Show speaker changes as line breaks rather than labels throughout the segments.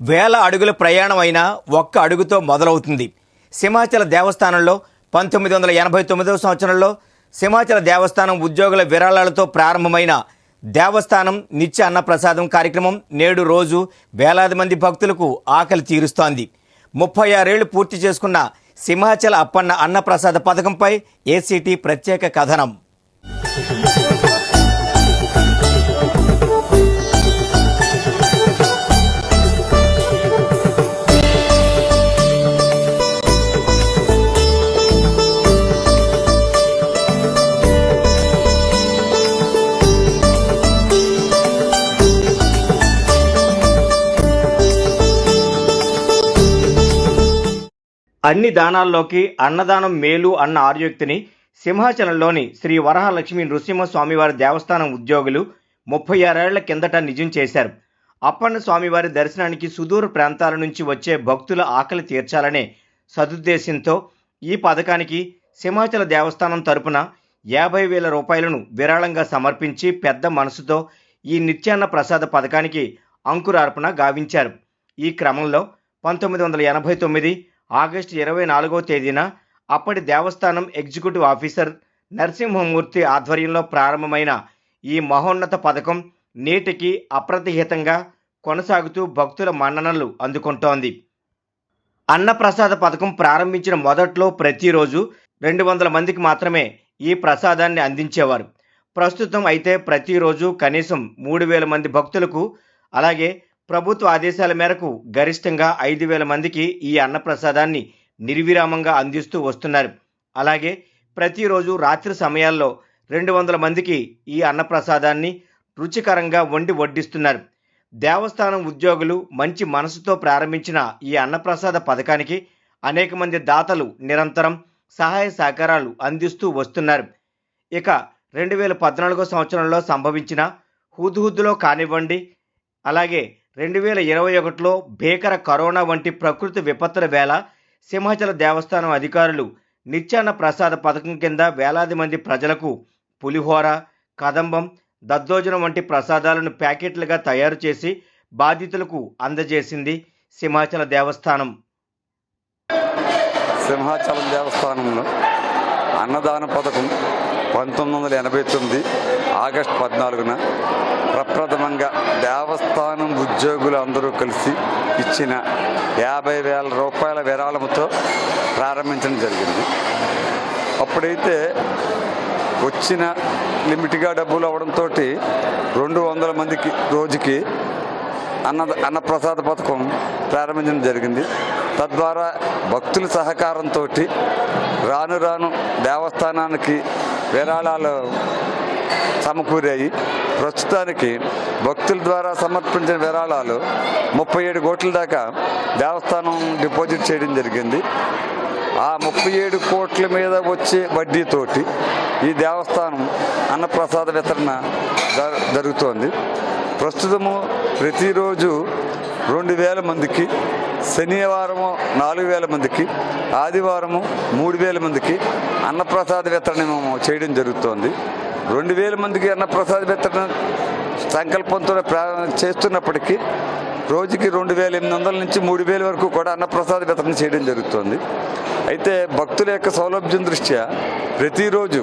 వేల అడుగుల ప్రయాణం అయినా ఒక్క అడుగుతో మొదలవుతుంది. సింహాచల దేవస్థానంలో పంతొమ్మిది వందల ఎనభై తొమ్మిదవ సంవత్సరంలో సింహాచల దేవస్థానం ఉద్యోగుల విరాళాలతో ప్రారంభమైన దేవస్థానం నిత్య అన్నప్రసాదం కార్యక్రమం నేడు రోజు వేలాది మంది భక్తులకు ఆకలి తీరుస్తోంది. ముప్పై ఆరేళ్ళు పూర్తి చేసుకున్న సింహాచల అప్పన్న అన్నప్రసాద పథకంపై ఏసీటీ ప్రత్యేక కథనం. అన్ని దానాల్లోకి అన్నదానం మేలు అన్న ఆర్యోక్తిని సింహాచలంలోని శ్రీ వరహలక్ష్మి నృసింహస్వామివారి దేవస్థానం ఉద్యోగులు ముప్పై ఆరేళ్ళ కిందట నిజం చేశారు. అప్పన్న స్వామివారి దర్శనానికి సుదూర ప్రాంతాల నుంచి వచ్చే భక్తుల ఆకలి తీర్చాలనే సదుద్దేశంతో ఈ పథకానికి సింహాచల దేవస్థానం తరపున యాభై వేల రూపాయలను విరాళంగా సమర్పించి పెద్ద మనసుతో ఈ నిత్యాన్న ప్రసాద పథకానికి అంకురార్పణ గావించారు. ఈ క్రమంలో పంతొమ్మిది వందల ఎనభై తొమ్మిది ఆగస్టు ఇరవై నాలుగో తేదీన అప్పటి దేవస్థానం ఎగ్జిక్యూటివ్ ఆఫీసర్ నరసింహమూర్తి ఆధ్వర్యంలో ప్రారంభమైన ఈ మహోన్నత పథకం నేటికి అప్రతిహితంగా కొనసాగుతూ భక్తుల మన్ననలు అందుకుంటోంది. అన్నప్రసాద పథకం ప్రారంభించిన మొదట్లో ప్రతిరోజు రెండు వందల మందికి మాత్రమే ఈ ప్రసాదాన్ని అందించేవారు. ప్రస్తుతం అయితే ప్రతిరోజు కనీసం మూడు వేల మంది భక్తులకు అలాగే ప్రభుత్వ ఆదేశాల మేరకు గరిష్టంగా ఐదు వేల మందికి ఈ అన్నప్రసాదాన్ని నిర్విరామంగా అందిస్తూ వస్తున్నారు. అలాగే ప్రతిరోజు రాత్రి సమయాల్లో రెండు వందల మందికి ఈ అన్నప్రసాదాన్ని రుచికరంగా వండి వడ్డిస్తున్నారు. దేవస్థానం ఉద్యోగులు మంచి మనసుతో ప్రారంభించిన ఈ అన్నప్రసాద పథకానికి అనేక మంది దాతలు నిరంతరం సహాయ సహకారాలు అందిస్తూ వస్తున్నారు. ఇక రెండు వేల పద్నాలుగో సంవత్సరంలో సంభవించిన హుద్హుద్లో కానివ్వండి అలాగే రెండు వేల ఇరవై ఒకటిలో భీకర కరోనా వంటి ప్రకృతి విపత్తుల వేళ సింహాచల దేవస్థానం అధికారులు నిత్యాన్న ప్రసాద పథకం కింద వేలాది మంది ప్రజలకు పులిహోర కదంబం దద్దోజనం వంటి ప్రసాదాలను ప్యాకెట్లుగా తయారు చేసి బాధితులకు అందజేసింది సింహాచల దేవస్థానం.
సింహాచలం దేవస్థానంలో అన్నదాన పథకం పంతొమ్మిది వందల ఎనభై తొమ్మిది ఆగస్టు పద్నాలుగున ప్రప్రథమంగా దేవస్థానం ఉద్యోగులు అందరూ కలిసి ఇచ్చిన యాభై వేల రూపాయల విరాళంతో ప్రారంభించడం జరిగింది. అప్పుడైతే వచ్చిన లిమిట్గా డబ్బులు అవ్వడంతో రెండు వందల మందికి రోజుకి అన్న అన్నప్రసాద పథకం ప్రారంభించడం జరిగింది. తద్వారా భక్తుల సహకారంతో రాను రాను దేవస్థానానికి విరాళాలు సమకూరాయి. ప్రస్తుతానికి భక్తుల ద్వారా సమర్పించిన విరాళాలు ముప్పై ఏడు కోట్ల దాకా దేవస్థానం డిపాజిట్ చేయడం జరిగింది. ఆ ముప్పై ఏడు కోట్ల మీద వచ్చే వడ్డీతోటి ఈ దేవస్థానం అన్నప్రసాద వితరణ జ- జరుగుతోంది. ప్రస్తుతము ప్రతిరోజు రెండు వేల మందికి శనివారము నాలుగు వేల మందికి ఆదివారము మూడు వేల మందికి అన్నప్రసాద వితరణ మేము చేయడం జరుగుతోంది. రెండు వేల మందికి అన్నప్రసాద వితరణ సంకల్పంతో చేస్తున్నప్పటికీ రోజుకి రెండు వేల ఎనిమిది వందల నుంచి మూడు వేల వరకు కూడా అన్నప్రసాద వితరణ చేయడం జరుగుతోంది. అయితే భక్తుల యొక్క సౌలభ్యం దృష్ట్యా ప్రతిరోజు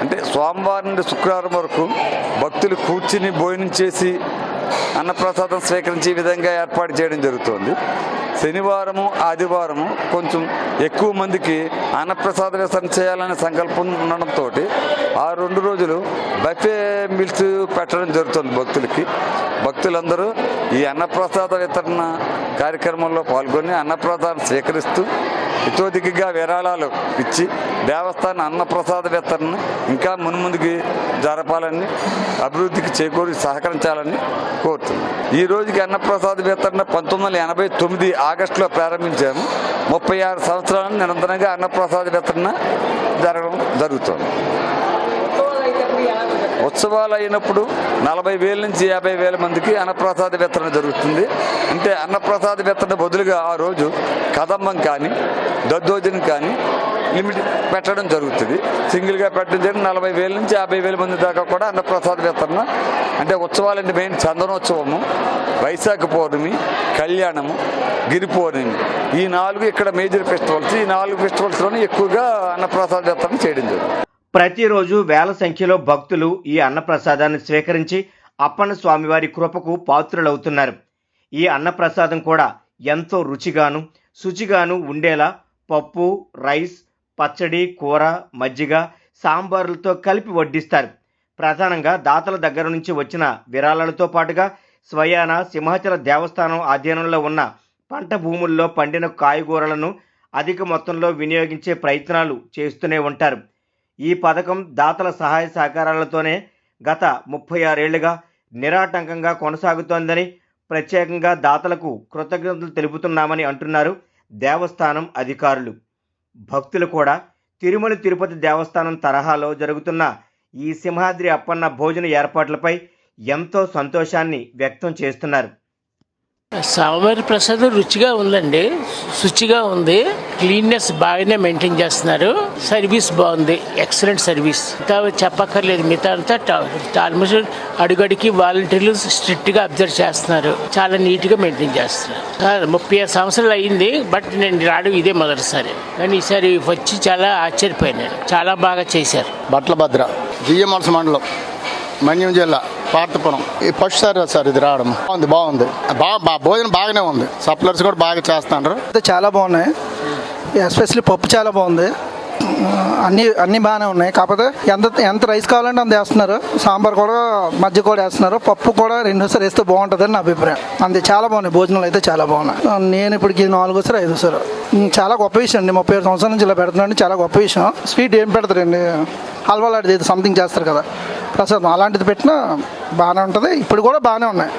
అంటే సోమవారం నుండి శుక్రవారం వరకు భక్తులు కూర్చుని భోజనం చేసి అన్నప్రసాదం స్వీకరించే విధంగా ఏర్పాటు చేయడం జరుగుతుంది. శనివారము ఆదివారము కొంచెం ఎక్కువ మందికి అన్నప్రసాద వితరణ చేయాలనే సంకల్పం ఉండడంతో ఆ రెండు రోజులు బఫే మిల్స్ పెట్టడం జరుగుతుంది భక్తులకి. భక్తులందరూ ఈ అన్నప్రసాద వితరణ కార్యక్రమంలో పాల్గొని అన్నప్రసాదం స్వీకరిస్తూ ఇతోదిగా విరాళాలు ఇచ్చి దేవస్థాన అన్నప్రసాద వితరణ ఇంకా మున్ముందుకి జరపాలని అభివృద్ధికి చేకూరి సహకరించాలని కోరుతుంది ఈ రోజుకి అన్నప్రసాద వితరణ పంతొమ్మిది వందల ఎనభై తొమ్మిది ఆగస్టులో ప్రారంభించాము. ముప్పై ఆరు సంవత్సరాలు నిరంతరంగా అన్నప్రసాద వితరణ జరగడం జరుగుతుంది. ఉత్సవాలు అయినప్పుడు నలభై వేల నుంచి యాభై వేల మందికి అన్నప్రసాద వితరణ జరుగుతుంది. అంటే అన్నప్రసాద వితరణ బదులుగా ఆ రోజు కదంబం కానీ దద్దోజనం కానీ లిమిట్ పెట్టడం జరుగుతుంది. సింగిల్గా పెట్టడం జరిగి నలభై వేల నుంచి యాభై వేల మంది దాకా కూడా అన్నప్రసాద వితరణ అంటే ఉత్సవాలంటే మెయిన్ చందనోత్సవము వైశాఖ పౌర్ణమి కళ్యాణము గిరి పౌర్ణమి. ఈ నాలుగు ఇక్కడ మేజర్ ఫెస్టివల్స్. ఈ నాలుగు ఫెస్టివల్స్లోనే ఎక్కువగా అన్నప్రసాద వితరణ చేయడం జరుగుతుంది.
ప్రతిరోజు వేల సంఖ్యలో భక్తులు ఈ అన్నప్రసాదాన్ని స్వీకరించి అప్పన్న స్వామివారి కృపకు పాత్రులవుతున్నారు. ఈ అన్నప్రసాదం కూడా ఎంతో రుచిగాను శుచిగాను ఉండేలా పప్పు రైస్ పచ్చడి కూర మజ్జిగ సాంబార్లతో కలిపి వడ్డిస్తారు. ప్రధానంగా దాతల దగ్గర నుంచి వచ్చిన విరాళాలతో పాటుగా స్వయాన సింహాచల దేవస్థానం ఆధీనంలో ఉన్న పంట భూముల్లో పండిన కాయగూరలను అధిక మొత్తంలో వినియోగించే ప్రయత్నాలు చేస్తూనే ఉంటారు. ఈ పథకం దాతల సహాయ సహకారాలతోనే గత ముప్పై ఆరేళ్ళుగా నిరాటంకంగా కొనసాగుతోందని ప్రత్యేకంగా దాతలకు కృతజ్ఞతలు తెలుపుతున్నామని అంటున్నారు దేవస్థానం అధికారులు. భక్తులు కూడా తిరుమల తిరుపతి దేవస్థానం తరహాలో జరుగుతున్న ఈ సింహాద్రి అప్పన్న భోజన ఏర్పాట్లపై ఎంతో సంతోషాన్ని వ్యక్తం చేస్తున్నారు.
సాంబార్ ప్రసాదం రుచిగా ఉందండి. శుచిగా ఉంది. క్లీన్నెస్ బాగానే మెయింటైన్ చేస్తున్నారు. సర్వీస్ బాగుంది. Excellent service. ఇంకా చెప్పక్కర్లేదు. మిగతా అంతా ఆల్మోస్ట్ అడుగడికి వాలంటీర్లు స్ట్రిక్ట్గా అబ్జర్వ్ చేస్తున్నారు. చాలా నీట్గా మెయింటైన్ చేస్తున్నారు. ముప్పై ఐదు సంవత్సరాలు అయింది. బట్ నేను రావడం ఇదే మొదటిసారి. కానీ ఈసారి వచ్చి చాలా ఆశ్చర్యపోయినాను చాలా బాగా చేశారు.
బట్ల భద్ర జిఎంఆర్స్ మండలం మన్యం జిల్లా. పార్తపురం ఈ ఫస్ట్ సార్ సార్ ఇది రావడం. బాగుంది బాగుంది. బాగా బా- భోజనం బాగానే ఉంది. సప్లర్స్ కూడా బాగా చేస్తున్నారు.
అయితే చాలా బాగున్నాయి. ఎస్పెషల్లీ పప్పు చాలా బాగుంది. అన్నీ అన్నీ బాగానే ఉన్నాయి. కాకపోతే ఎంత ఎంత రైస్ కావాలంటే అంత వేస్తున్నారు. సాంబార్ కూడా మధ్య కూడా వేస్తున్నారు. పప్పు కూడా రెండోసారి వేస్తే బాగుంటుందని నా అభిప్రాయం. అంతే చాలా బాగున్నాయి. భోజనాలు అయితే చాలా బాగున్నాయి. నేను ఇప్పటికి నాలుగోసారి ఐదోసారి. చాలా గొప్ప విషయం అండి. ముప్పై ఏడు సంవత్సరాల నుంచి ఇలా పెడుతున్నాండి చాలా గొప్ప విషయం. స్వీట్ ఏం పెడతారండి? హల్వా లాంటిది ఏదో సంథింగ్ చేస్తారు కదా. ప్రసాదం. అలాంటిది పెట్టినా బాగానే ఉంటుంది. ఇప్పుడు కూడా బాగానే ఉన్నాయి.